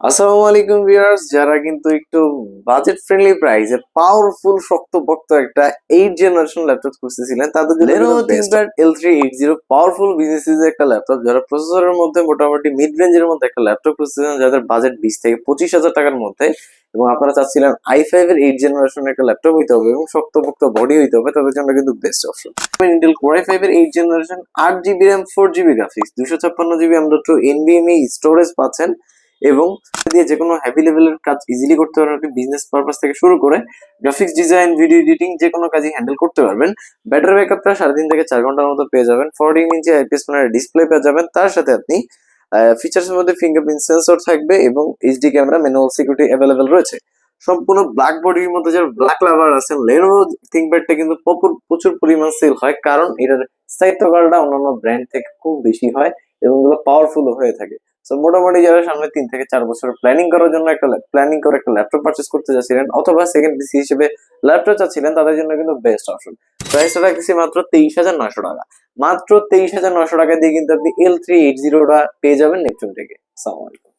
আসসালামু আলাইকুম ভিউয়ার্স যারা কিন্তু একটু বাজেট ফ্রেন্ডলি প্রাইসে পাওয়ারফুল শক্তপোক্ত একটা এইট জেনারেশন ল্যাপটপ খুঁজতেছিলেন তাদের জন্য Lenovo ThinkPad L380 powerful business একটা ল্যাপটপ যারা প্রসেসরের মধ্যে মোটামুটি মিড রেঞ্জের মধ্যে একটা ল্যাপটপ খুঁজতেছিলেন যাদের বাজেট বিশ থেকে পঁচিশ হাজার টাকার মধ্যে এবং আপনারা চাচ্ছিলেন i5 এর এইট জেনারেশনের একটা ল্যাপটপ হইতে হবে এবং শক্তপোক্ত বডি হইতে হবে তাদের জন্য কিন্তু best option Intel core i5 এর এইট জেনারেশন আট GB RAM four GB graphics দুশো ছাপ্পান্ন জিবি আমরা টু এনবিএমই স্টোরেজ পাচ্ছেন এবং দিয়ে যে কোনো হ্যাভি লেভেলের কাজ ইজিলি করতে পারবেন। আপনি বিজনেস পারপাস থেকে শুরু করে গ্রাফিক্স ডিজাইন ভিডিও এডিটিং যে কোনো কাজই হ্যান্ডেল করতে পারবেন। ব্যাটারি ব্যাকআপটা সাড়ে তিন থেকে চার ঘণ্টার মতো পেয়ে যাবেন। ফোরটিন ইঞ্চি আইপিএস প্যানেলের ডিসপ্লে পেয়ে যাবেন। তার সাথে আপনি ফিচার্স এর মধ্যে ফিঙ্গারপ্রিন্ট সেন্সর থাকবে এবং HD camera manual security available রয়েছে। সম্পূর্ণ ব্ল্যাক বডির মধ্যে যারা ব্ল্যাক লাভার আছেন লেনোভো থিঙ্কপ্যাডটা কিন্তু প্রচুর- প্রচুর পরিমাণ সেল হয়। কারণ এটার সাইট স্থায়িত্বকালটা অন্যান্য ব্র্যান্ড থেকে খুব বেশি হয় এবং এগুলো পাওয়ারফুল হয়ে থাকে। সো মোটামুটি যারা সামনে তিন থেকে চার বছর প্ল্যানিং করার জন্য একটা প্ল্যানিং করে একটা ল্যাপটপ পারচেস করতে চাচ্ছিলেন অথবা সেকেন্ড পিসি হিসেবে ল্যাপটপ চাচ্ছিলেন, তাদের জন্য কিন্তু বেস্ট অপশন প্রাইসটা রাখতেছি মাত্র তেইশ হাজার নশো টাকা। মাত্র তেইশ হাজার নশো টাকা দিয়ে কিন্তু আপনি এল থ্রি এইট জিরোটা পেয়ে যাবেন নেপচুন থেকে। আসসালামু আলাইকুম